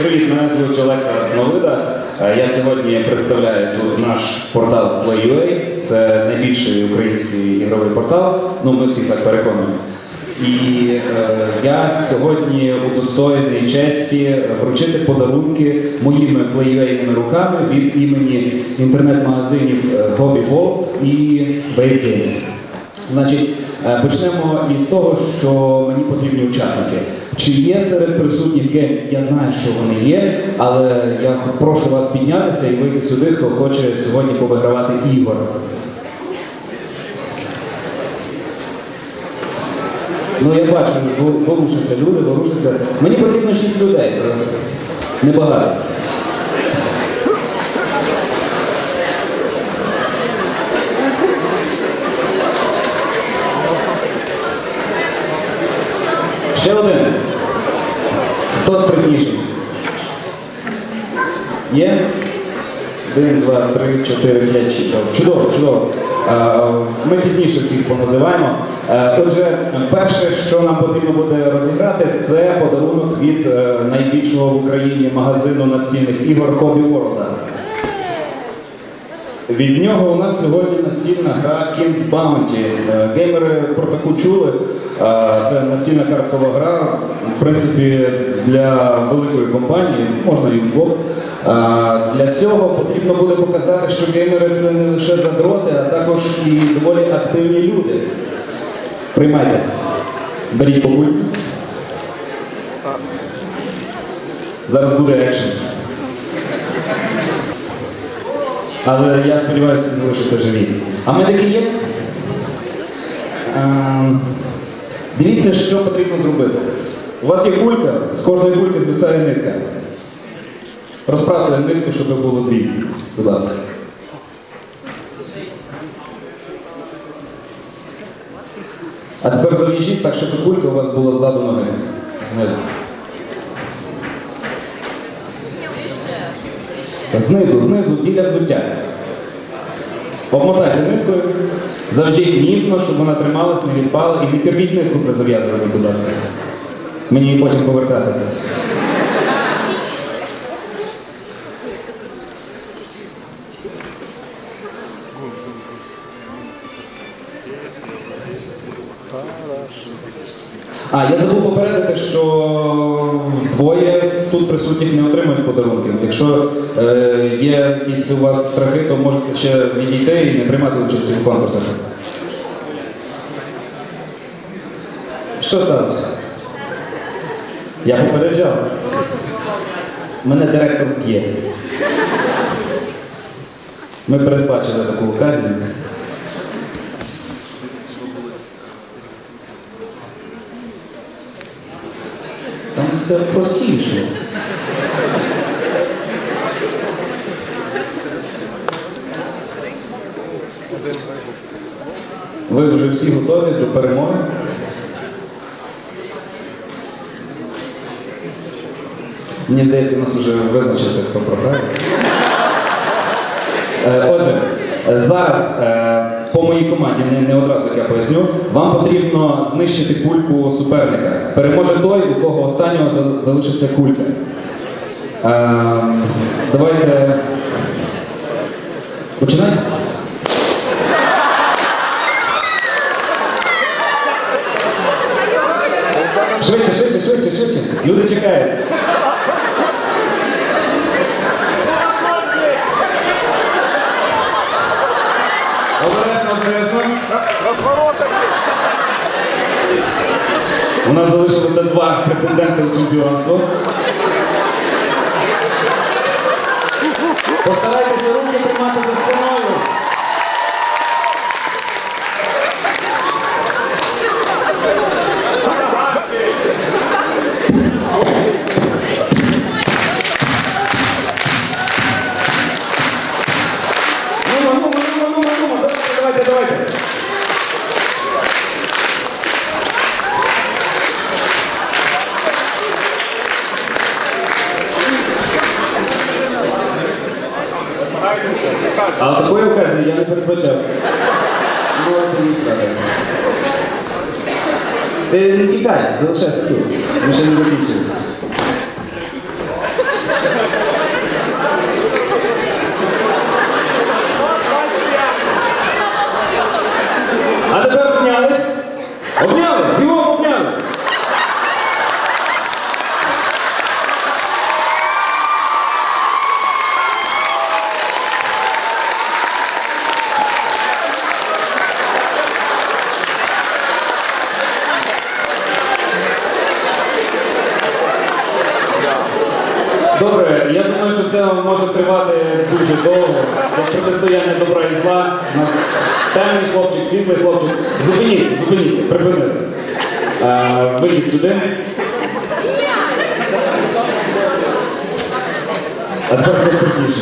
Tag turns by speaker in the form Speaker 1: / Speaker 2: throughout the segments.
Speaker 1: Привіт, мене звуть Олекса Сновида. Е, Я сьогодні представляю тут наш портал Play.ua. Це найбільший український ігровий портал. Ну, ми всі так переконуємо. І е, я сьогодні удостоєний честі вручити подарунки моїми плейвейними руками від імені інтернет-магазинів е, Hobby World і Wave Games. Значить, е, почнемо із того, що мені потрібні учасники. Чи є серед присутніх гейм? Я знаю, що вони є, але я прошу вас піднятися і вийти сюди, хто хоче сьогодні повигравати ігор. Ну, я бачу, ворушаться люди, ворушаться. Мені потрібно 6 людей. Небагато. Ще один. Хто спритніший? Є? Один, два, три, чотири, п'ять, шість. Чудово, чудово. Е, Ми пізніше всіх поназиваємо. Е, Отже, перше, що нам потрібно буде розіграти, це подарунок від е, найбільшого в Україні магазину настільних ігор Хобі World. Від нього у нас сьогодні настільна гра King's Bounty. Е, Геймери про таку чули. Е, Це настільна карткова гра, в принципі, для великої компанії, можна і вдвох. Е, Для цього потрібно буде показати, що геймери це не лише задроти, а також і доволі активні люди. Приймайте. Беріть по пульті. Зараз буде екшен. Але я сподіваюся, всі залишаться живі. А медики є? Ем, Дивіться, що потрібно зробити. У вас є кулька, з кожної кульки звисає нитка. Розправте нитку, щоб було дві. Будь ласка. А тепер зав'яжіть так, щоб кулька у вас була ззаду ноги. Знизу. Знизу, знизу, біля взуття. Обмотайте ниткою, зав'яжіть міцно, щоб вона трималась, не відпала, і не первіть нитку при зав'язуванні, будь ласка. Мені її потім повертати. А, я забув попередити, що двоє тут присутніх не отримають подарунків. Якщо е, є якісь у вас страхи, то можете ще відійти і не приймати участь у конкурсах. Що сталося? Я попереджав. Мене директор б'є. Ми передбачили таку оказію. Все простіше. Ви вже всі готові до перемоги? Мені здається, у нас вже визначився, хто програє. Е, Отже, е, зараз е, по моїй команді, не, не одразу як я поясню, вам потрібно знищити кульку суперника. Переможе той, у кого останнього залишиться кулька. Е, Давайте. Починай. Швидше, швидше, швидше, швидше. Люди чекають. У нас залишилося два претендента у чемпіонство. Постарайтеся руки тримати за спиною. Оказії я не передбачав. Ну, от і так. Е, Не тікай, залишайся тут. Ми ще не закінчили. тривати дуже довго, як протистояння добра і зла. У нас темний хлопчик, світлий хлопчик. Зупиніться, зупиніться, припинити. Вийдіть сюди. А тепер спокійніше.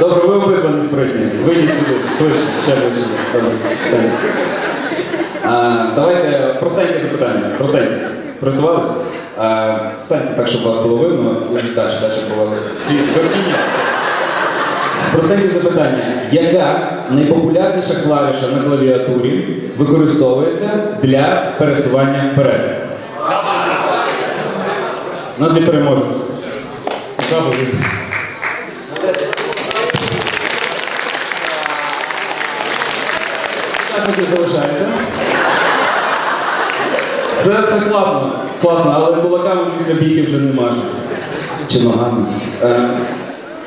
Speaker 1: Добре, ви обидва не спритні. Вийдіть сюди. Швидше, ще. А, давайте простеньке запитання. Простеньке. Приготувалися? А, Встаньте так, щоб вас було видно. Далі, далі по вас. Простеньке запитання. Яка найпопулярніша клавіша на клавіатурі використовується для пересування вперед? У нас Віктор. Учасники залишаються. Це, це класно, класно, але кулаками бійки вже не маже. Чи ногами. Е,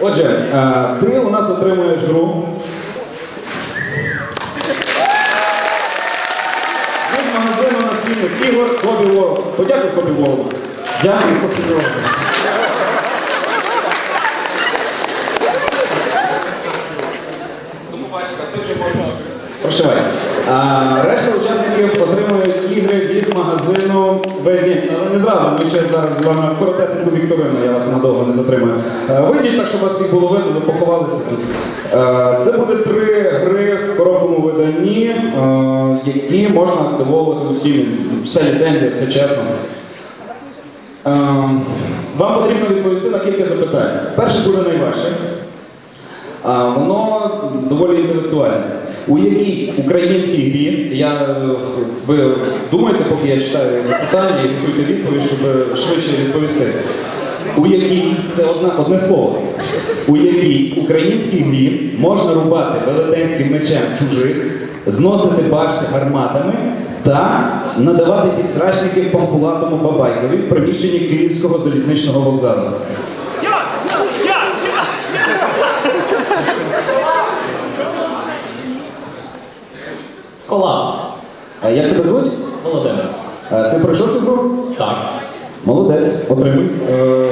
Speaker 1: отже, е, ти у нас отримуєш гру. Від магазину настільних ігор Хобі World. Подякуй Хобі World. Дякую Хобі World. Прощавай. А, решта учасників отримують ігри від магазину. Але не зразу, ми ще зараз з вами коротесеньку вікторину, я вас надовго не затримую. Е, Вийдіть так, щоб вас всіх було видно, ви поховалися тут. Е, Це буде три гри в коробковому виданні, е, які можна активовувати постійно. Все ліцензія, все чесно. Вам потрібно відповісти на кілька запитань. Перше буде найважче. Воно доволі інтелектуальне. У якій українській грі, я, е, ви думаєте, поки я читаю запитання і готуйте відповідь, щоб швидше відповісти. У якій, це одна, одне слово, у якій українській грі можна рубати велетенським мечем чужих, зносити башти гарматами та надавати підсрачників пампулатому бабайкові в приміщенні Київського залізничного вокзалу.
Speaker 2: Колапс.
Speaker 1: Як тебе звуть?
Speaker 2: Володимир.
Speaker 1: Ти пройшов цю гру?
Speaker 2: Так.
Speaker 1: Молодець, отримуй. Е,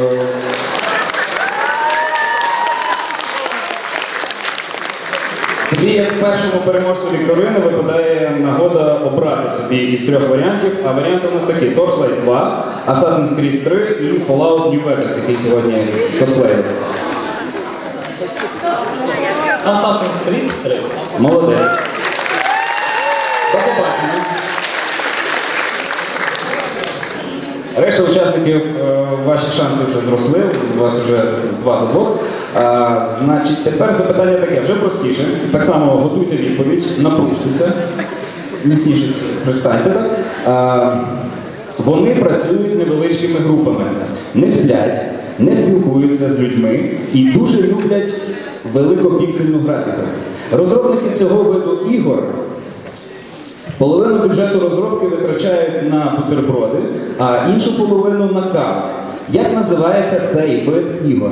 Speaker 1: Тобі, як першому переможцю вікторини, випадає нагода обрати собі із трьох варіантів. А варіанти у нас такі: Torchlight 2, Assassin's Creed 3 і Fallout New Vegas, який сьогодні косплеїв.
Speaker 2: Assassin's Creed 3.
Speaker 1: Молодець. До побачення. Решта учасників, е, ваші шанси вже зросли, у вас вже 2 до 2. А, значить, тепер запитання таке, вже простіше. Так само готуйте відповідь, напружтеся, міцніше пристаньте. Так? А, вони працюють невеличкими групами, не сплять, не спілкуються з людьми і дуже люблять великопіксельну графіку. Розробники цього виду ігор Половину бюджету розробки витрачають на бутерброди, а іншу половину на каву. Як називається цей вид ігор?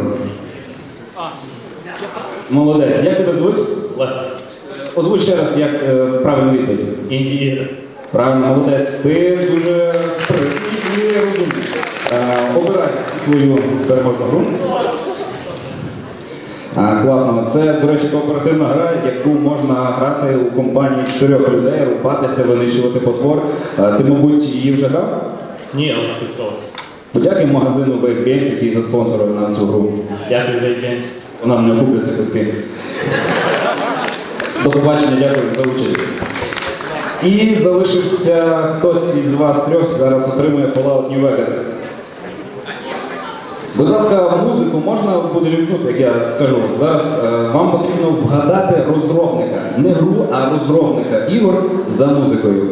Speaker 1: Молодець. Як тебе звуть?
Speaker 2: Лев.
Speaker 1: Озвучь ще раз, як е, правильно відповідь.
Speaker 2: Інді ігри.
Speaker 1: Правильно, молодець. Ти дуже розумний. Е, обирай свою переможну гру. Класно. Це, до речі, кооперативна гра, яку можна грати у компанії чотирьох людей, рубатися, винищувати потвор. Ти, мабуть, її вже грав?
Speaker 2: Ні, я не писав.
Speaker 1: Подякуємо магазину Wave Games, який заспонсорив на цю гру.
Speaker 2: Дякую за івент.
Speaker 1: Вона не окупляться квитки. До побачення, дякую за участь. І залишився хтось із вас трьох, зараз отримує Fallout New Vegas. Будь ласка, музику можна буде любити, як я скажу. Зараз е, вам потрібно вгадати розробника. Не гру, а розробника ігор за музикою.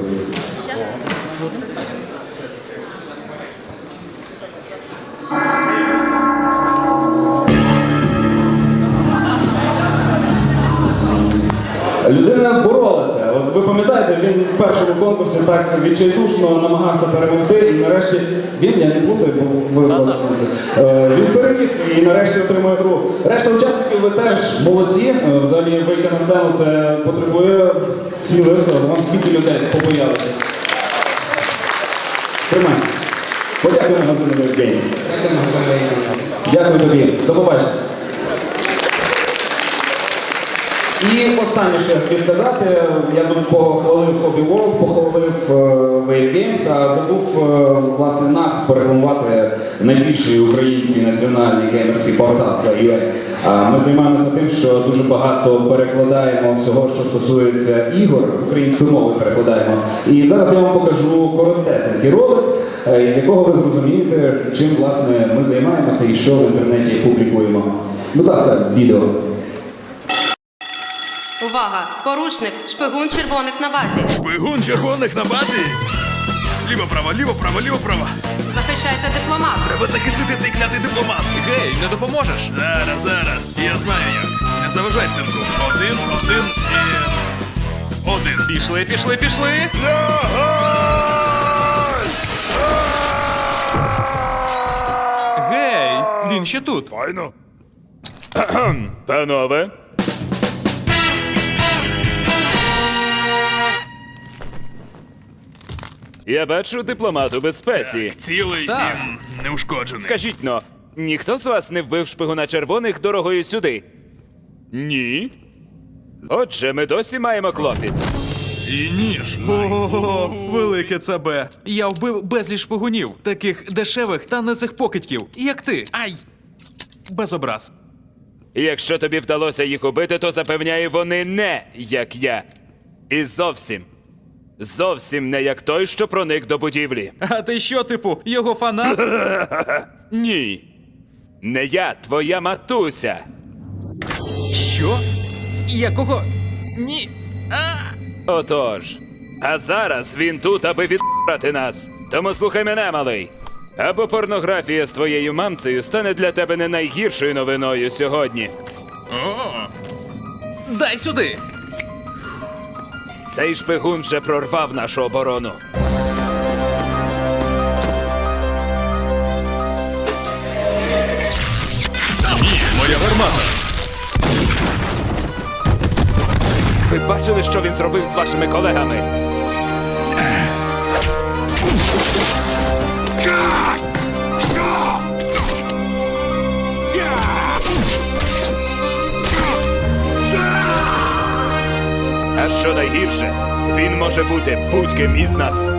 Speaker 1: В першому конкурсі так відчайдушно намагався перемогти, і нарешті він, я не плутаю, бо ви вас Е, він переміг і нарешті отримує гру. Решта учасників ви теж молодці. Е, Взагалі вийти на сцену це потребує сміливості, вам скільки людей побоялися. Тримай. Подякуємо Антону Євгенію. Дякую тобі. До побачення. І останнє, що я хотів сказати, я тут похвалив Hobby World, похвалив е, Wave Games, а забув е, власне нас порекламувати найбільший український національний геймерський портал UA. Ми займаємося тим, що дуже багато перекладаємо всього, що стосується ігор, українською мовою перекладаємо. І зараз я вам покажу коротесенький ролик, е, з якого ви зрозумієте, чим власне ми займаємося і що в інтернеті публікуємо. Будь ласка, відео.
Speaker 3: Увага! Порушник, шпигун червоних на базі.
Speaker 4: Шпигун червоних на базі. Ліво, право, ліво, право, ліво, право.
Speaker 3: Захищайте дипломат.
Speaker 4: Треба захистити цей клятий дипломат. Гей, не допоможеш? Зараз, зараз. Я знаю як. Не заважай, синку. Один, один і. Один. Пішли, пішли, пішли.
Speaker 5: Гей, він ще тут.
Speaker 4: Файно.
Speaker 5: Панове. Я бачу дипломат у безпеці.
Speaker 4: Цілий
Speaker 5: Так.
Speaker 4: і неушкоджений.
Speaker 5: Скажіть но, ніхто з вас не вбив шпигуна червоних дорогою сюди? Ні. Отже, ми досі маємо клопіт.
Speaker 4: І ніж.
Speaker 6: Ого, велике ЦБ. Я вбив безліч шпигунів, таких дешевих та не цих покидьків, як ти. Ай! Без образ.
Speaker 5: Якщо тобі вдалося їх убити, то запевняю, вони не як я. І зовсім. Зовсім не як той, що проник до будівлі.
Speaker 6: А ти що, типу, його фанат?
Speaker 5: Ні. Не я, твоя матуся.
Speaker 6: Що? Якого? Ні.
Speaker 5: Отож. А зараз він тут, аби відбрати нас. Тому слухай мене, малий. Або порнографія з твоєю мамцею стане для тебе не найгіршою новиною сьогодні.
Speaker 6: Дай сюди!
Speaker 5: Цей шпигун вже прорвав нашу оборону.
Speaker 4: Моя гармата.
Speaker 5: Ви бачили, що він зробив з вашими колегами? А що найгірше, він може бути будь-ким із нас.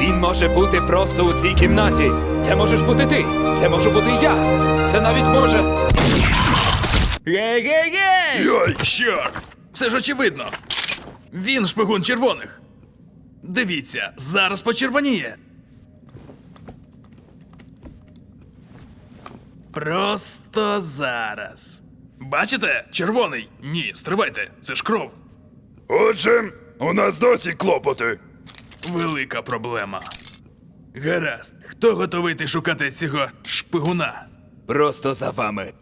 Speaker 5: Він може бути просто у цій кімнаті. Це можеш бути ти. Це можу бути я. Це навіть може.
Speaker 6: Гей-гей-гей!
Speaker 4: Йой, чорт! Все ж очевидно. Він шпигун червоних. Дивіться, зараз почервоніє. Просто зараз. Бачите? Червоний. Ні, стривайте, це ж кров.
Speaker 7: Отже, у нас досі клопоти.
Speaker 4: Велика проблема. Гаразд, хто готовий йти шукати цього шпигуна?
Speaker 5: Просто за вами.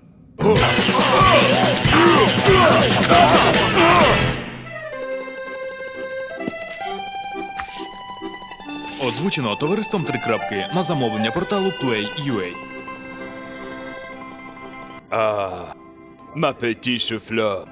Speaker 6: Озвучено товариством три крапки на замовлення порталу Play.ua.
Speaker 5: Ah, ma petite flop.